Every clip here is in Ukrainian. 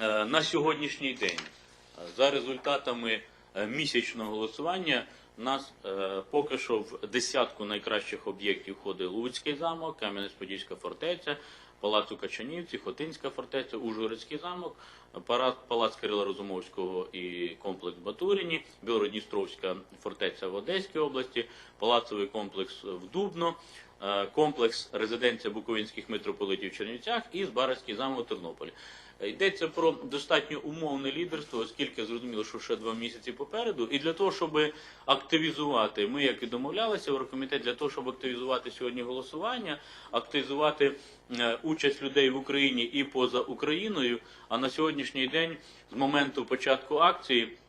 Е, На сьогоднішній день, за результатами е, місячного голосування, нас е, поки що в десятку найкращих об'єктів входить Луцький замок, Кам'янець-Подільська фортеця, Палац у Качанівці, Хотинська фортеця, Ужгородський замок, Палац Кирила Розумовського і комплекс Батуріні, Білородністровська фортеця в Одеській області, Палацовий комплекс в Дубно, комплекс резиденція Буковинських митрополитів в Чернівцях і Збаразький замок у Тернополі. Е, Йдеться про достатньо умовне лідерство, оскільки зрозуміло, що ще два місяці попереду. І для того, щоб активізувати, ми як і домовлялися, Еврокомітет, для того, щоб активізувати сьогодні голосування, активізувати е, участь людей в Україні і поза Україною. А на сьогоднішній день, з моменту початку акції, Е,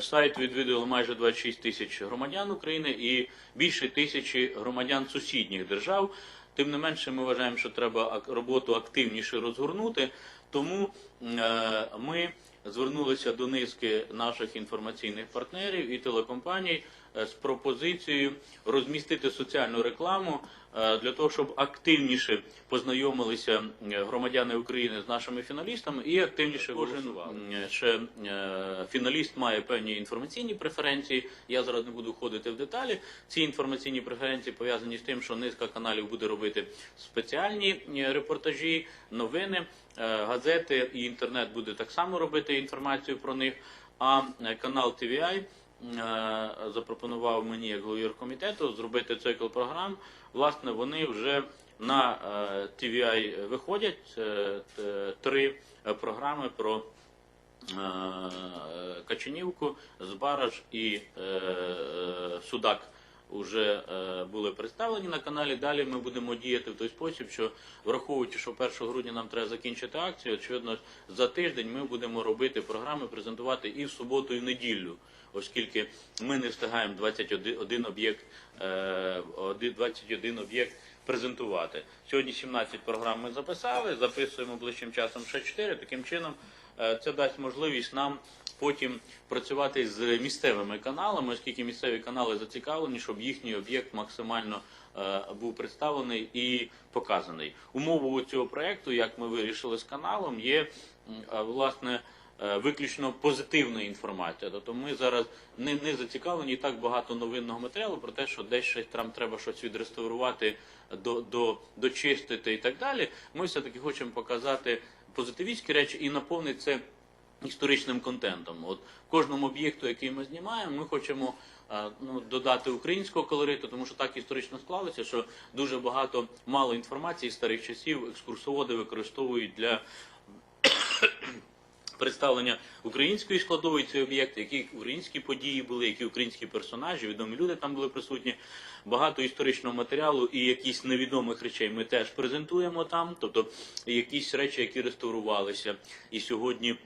Сайт відвідали майже 26 тисяч громадян України і більше тисячі громадян сусідніх держав. Тим не менше, ми вважаємо, що треба роботу активніше розгорнути. Тому е, ми звернулися до низки наших інформаційних партнерів і телекомпаній е, з пропозицією розмістити соціальну рекламу е, для того, щоб активніше познайомилися е, громадяни України з нашими фіналістами і активніше. М, Ще фіналіст має певні інформаційні преференції. Я зараз не буду входити в деталі. Ці інформаційні преференції пов'язані з тим, що низка каналів буде робити спеціальні репортажі, новини, газети і інтернет буде так само робити інформацію про них. А е, канал TVI е, запропонував мені як голові комітету зробити цикл програм. Власне, вони вже на TVI виходять е, три е, програми про Качанівку, Збараж і Судак. Уже е, були представлені на каналі. Далі ми будемо діяти в той спосіб, що враховуючи, що 1 грудня нам треба закінчити акцію, очевидно, за тиждень ми будемо робити програми, презентувати і в суботу, і в неділю, оскільки ми не встигаємо 21 об'єкт, е, 21 об'єкт презентувати. Сьогодні 17 програм ми записали, записуємо ближчим часом ще 4. Таким чином, е, це дасть можливість нам потім працювати з місцевими каналами, оскільки місцеві канали зацікавлені, щоб їхній об'єкт максимально е, був представлений і показаний. Умовою цього проекту, як ми вирішили з каналом, є власне. е, Виключно позитивна інформація. Тобто ми зараз не, не зацікавлені так багато новинного матеріалу про те, що десь щось там треба щось відреставрувати, до, до, дочистити і так далі. Ми все-таки хочемо показати позитивістські речі і наповнити це історичним контентом. От кожному об'єкту, який ми знімаємо, ми хочемо е, ну, додати українського колориту, тому що так історично склалося, що дуже багато мало інформації старих часів екскурсоводи використовують для представлення української складової цей об'єкт, які українські події були, які українські персонажі, відомі люди там були присутні. Багато історичного матеріалу і якісь невідомих речей ми теж презентуємо там, тобто якісь речі, які реставрувалися і сьогодні.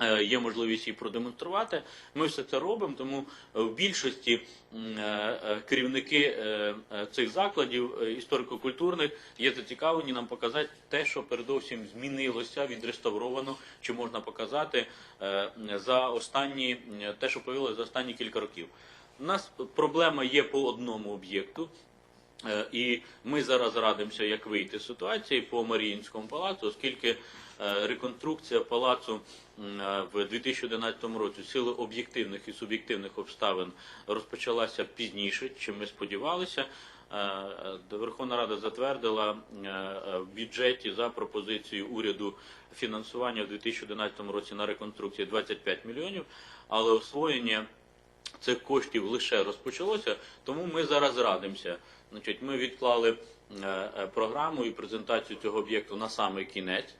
Е, Є можливість її продемонструвати. Ми все це робимо, тому е, в більшості е, керівники цих закладів історико-культурних є зацікавлені нам показати те, що передовсім змінилося, відреставровано, чи можна показати за останні те, що появилося за останні кілька років. У нас проблема є по одному об'єкту. І ми зараз радимося, як вийти з ситуації по Маріїнському палацу, оскільки реконструкція палацу в 2011 році в силу об'єктивних і суб'єктивних обставин розпочалася пізніше, чим ми сподівалися. Е, е, Верховна Рада затвердила е, е, в бюджеті за пропозицією уряду фінансування в 2011 році на реконструкцію 25 мільйонів, але освоєння цих коштів лише розпочалося, тому ми зараз радимося. Значить, ми відклали е, е, програму і презентацію цього об'єкту на самий кінець, е,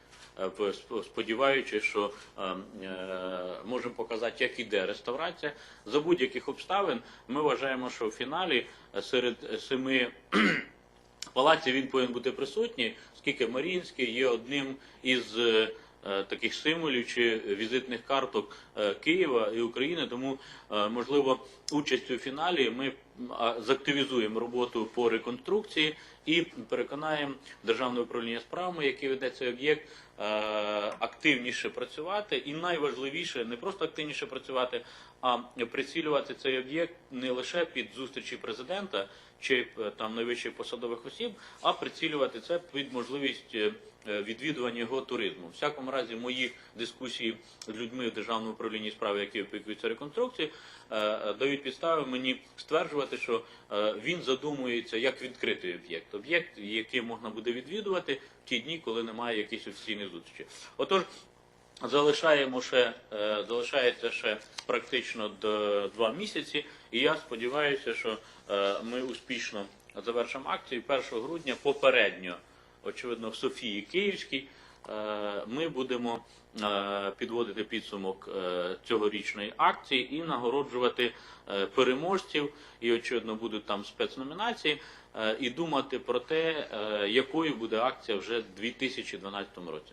сподіваючись, що е, е, можемо показати, як іде реставрація. За будь-яких обставин ми вважаємо, що в фіналі е, серед семи палаці він повинен бути присутній, оскільки Маріїнський є одним із е, е, таких символів чи візитних карток е, Києва і України. Тому, е, можливо, участь у фіналі ми заактивізуємо роботу по реконструкції і переконаємо державне управління справами, яке веде цей об'єкт, е, активніше працювати, і найважливіше не просто активніше працювати, а прицілювати цей об'єкт не лише під зустрічі президента чи е, там найвищих посадових осіб, а прицілювати це під можливість е, відвідування його туризму. В всякому разі, мої дискусії з людьми в державному управлінні справи, які опікуються реконструкцією, е, дають підстави мені стверджувати, що е, він задумується як відкритий об'єкт, об'єкт, який можна буде відвідувати в ті дні, коли немає якихось офіційних зустрічей. Отож. Залишаємо ще, е, залишається ще практично д- два місяці, і я сподіваюся, що е, ми успішно завершимо акцію. 1 грудня попередньо, очевидно, в Софії Київській ми будемо е, підводити підсумок е, цьогорічної акції і нагороджувати е, переможців. І, очевидно, будуть там спецномінації, е, і думати про те, е, якою буде акція вже в 2012 році.